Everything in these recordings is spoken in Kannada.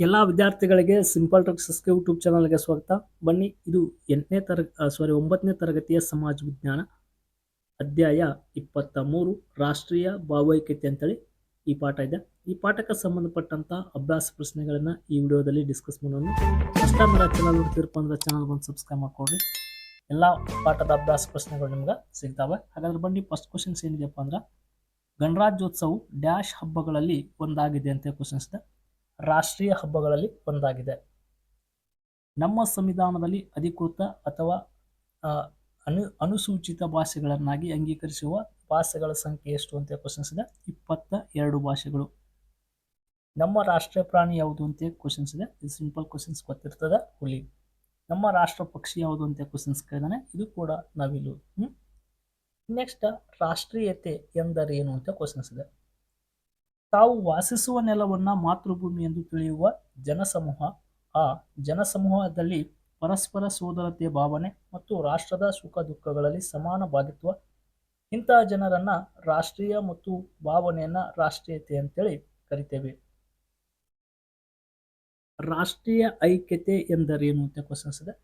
ಎಲ್ಲ ವಿದ್ಯಾರ್ಥಿಗಳಿಗೆ ಸಿಂಪಲ್ ಟ್ರಿಕ್ಸ್ ಯೂಟ್ಯೂಬ್ ಚಾನಲ್ಗೆ ಸ್ವಾಗತ. ಬನ್ನಿ, ಇದು ಎಂಟನೇ ತರ ಸಾರಿ ಒಂಬತ್ತನೇ ತರಗತಿಯ ಸಮಾಜ ವಿಜ್ಞಾನ ಅಧ್ಯಾಯ ಇಪ್ಪತ್ತ ಮೂರು, ರಾಷ್ಟ್ರೀಯ ಭಾವೈಕ್ಯತೆ ಅಂತೇಳಿ ಈ ಪಾಠ ಇದೆ. ಈ ಪಾಠಕ್ಕೆ ಸಂಬಂಧಪಟ್ಟಂಥ ಅಭ್ಯಾಸ ಪ್ರಶ್ನೆಗಳನ್ನ ಈ ವಿಡಿಯೋದಲ್ಲಿ ಡಿಸ್ಕಸ್ ಮಾಡೋಣ. ಫಸ್ಟ್ ಚಾನಲ್ ನೋಡ್ತಿರಪ್ಪ ಅಂದ್ರೆ ಚಾನಲ್ ಬಂದು ಸಬ್ಸ್ಕ್ರೈಬ್ ಮಾಡ್ಕೊಡ್ರಿ ಎಲ್ಲ ಪಾಠದ ಅಭ್ಯಾಸ ಪ್ರಶ್ನೆಗಳು ನಿಮ್ಗೆ ಸಿಗ್ತಾವೆ. ಹಾಗಾದ್ರೆ ಬನ್ನಿ ಫಸ್ಟ್ ಕ್ವಶನ್ಸ್ ಏನಿದೆಯಪ್ಪ ಅಂದ್ರೆ ಗಣರಾಜ್ಯೋತ್ಸವವು ಡ್ಯಾಶ್ ಹಬ್ಬಗಳಲ್ಲಿ ಒಂದಾಗಿದೆ ಅಂತ ಕ್ವಶನ್ಸ್ ಇದೆ. ರಾಷ್ಟ್ರೀಯ ಹಬ್ಬಗಳಲ್ಲಿ ಒಂದಾಗಿದೆ. ನಮ್ಮ ಸಂವಿಧಾನದಲ್ಲಿ ಅಧಿಕೃತ ಅಥವಾ ಅನು, ಅನುಸೂಚಿತ ಭಾಷೆಗಳನ್ನಾಗಿ ಅಂಗೀಕರಿಸುವ ಭಾಷೆಗಳ ಸಂಖ್ಯೆ ಎಷ್ಟು ಅಂತ ಕ್ವಶನ್ಸ್ ಇದೆ ಇಪ್ಪತ್ತ ಎರಡು ಭಾಷೆಗಳು. ನಮ್ಮ ರಾಷ್ಟ್ರೀಯ ಪ್ರಾಣಿ ಯಾವುದು ಅಂತ ಕ್ವಶನ್ಸ್ ಇದೆ ಇದು ಸಿಂಪಲ್ ಕ್ವಶನ್ಸ್ ಗೊತ್ತಿರ್ತದೆ. ಹುಲಿ. ನಮ್ಮ ರಾಷ್ಟ್ರ ಪಕ್ಷಿ ಯಾವುದು ಅಂತ ಕ್ವಶನ್ಸ್ ಕೇಳಿದಾನೆ. ಇದು ಕೂಡ ನವಿಲು ನೆಕ್ಸ್ಟ್ ರಾಷ್ಟ್ರೀಯತೆ ಎಂದರೇನು ಅಂತ ಕ್ವಶನ್ಸ್ ಇದೆ ತಾವು ವಾಸಿಸುವ ನೆಲವನ್ನ ಮಾತೃಭೂಮಿ ಎಂದು ತಿಳಿಯುವ ಜನಸಮೂಹ. ಆ ಜನಸಮೂಹದಲ್ಲಿ ಪರಸ್ಪರ ಸೋದರತೆಯ ಭಾವನೆ ಮತ್ತು ರಾಷ್ಟ್ರದ ಸುಖ ದುಃಖಗಳಲ್ಲಿ ಸಮಾನ ಬಾಧಿತ್ವ ಇಂತಹ ಜನರನ್ನ ರಾಷ್ಟ್ರೀಯ ಮತ್ತು ಭಾವನೆಯನ್ನ ರಾಷ್ಟ್ರೀಯತೆ ಅಂತೇಳಿ ಕರಿತೇವೆ. ರಾಷ್ಟ್ರೀಯ ಐಕ್ಯತೆ ಎಂದರೇನು ಅಂತ ಕ್ವಶನ್ಸ್ ಇದೆ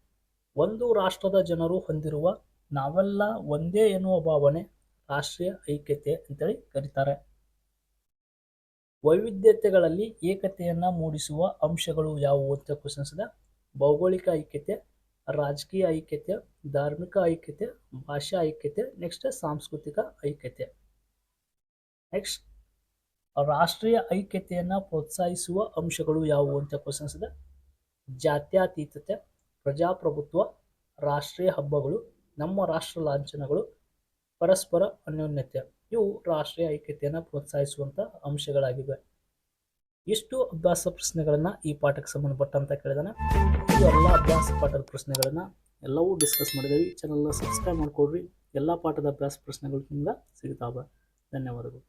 ಒಂದು ರಾಷ್ಟ್ರದ ಜನರು ಹೊಂದಿರುವ ನಾವೆಲ್ಲ ಒಂದೇ ಎನ್ನುವ ಭಾವನೆ ರಾಷ್ಟ್ರೀಯ ಐಕ್ಯತೆ ಅಂತೇಳಿ ಕರೀತಾರೆ. ವೈವಿಧ್ಯತೆಗಳಲ್ಲಿ ಏಕತೆಯನ್ನು ಮೂಡಿಸುವ ಅಂಶಗಳು ಯಾವುವು ಅಂತ ಕ್ವಶನ್ಸ್ ಇದೆ ಭೌಗೋಳಿಕ ಐಕ್ಯತೆ, ರಾಜಕೀಯ ಐಕ್ಯತೆ, ಧಾರ್ಮಿಕ ಐಕ್ಯತೆ, ಭಾಷಾ ಐಕ್ಯತೆ ನೆಕ್ಸ್ಟ್ ಸಾಂಸ್ಕೃತಿಕ ಐಕ್ಯತೆ. ನೆಕ್ಸ್ಟ್ ರಾಷ್ಟ್ರೀಯ ಐಕ್ಯತೆಯನ್ನು ಪ್ರೋತ್ಸಾಹಿಸುವ ಅಂಶಗಳು ಯಾವುವು ಅಂತ ಕ್ವಶನ್ಸ್ ಇದೆ ಜಾತ್ಯತೀತತೆ, ಪ್ರಜಾಪ್ರಭುತ್ವ, ರಾಷ್ಟ್ರೀಯ ಹಬ್ಬಗಳು, ನಮ್ಮ ರಾಷ್ಟ್ರ ಲಾಂಛನಗಳು, ಪರಸ್ಪರ ಅನ್ಯೋನ್ಯತೆ. ಇವು ರಾಷ್ಟ್ರೀಯ ಐಕ್ಯತೆಯನ್ನು ಪ್ರೋತ್ಸಾಹಿಸುವಂಥ ಅಂಶಗಳಾಗಿವೆ. ಇಷ್ಟು ಅಭ್ಯಾಸ ಪ್ರಶ್ನೆಗಳನ್ನು ಈ ಪಾಠಕ್ಕೆ ಸಂಬಂಧಪಟ್ಟಂತ ಕೇಳಿದಾನೆ? ಈ ಎಲ್ಲ ಅಭ್ಯಾಸ ಪಾಠದ ಪ್ರಶ್ನೆಗಳನ್ನು ಎಲ್ಲವೂ ಡಿಸ್ಕಸ್ ಮಾಡಿದ್ದೀವಿ ಚಾನಲ್ನ ಸಬ್ಸ್ಕ್ರೈಬ್ ಮಾಡಿಕೊಡ್ರಿ. ಎಲ್ಲ ಪಾಠದ ಅಭ್ಯಾಸ ಪ್ರಶ್ನೆಗಳು ನಿಮ್ಗೆ ಸಿಗ್ತಾವೆ. ಧನ್ಯವಾದಗಳು.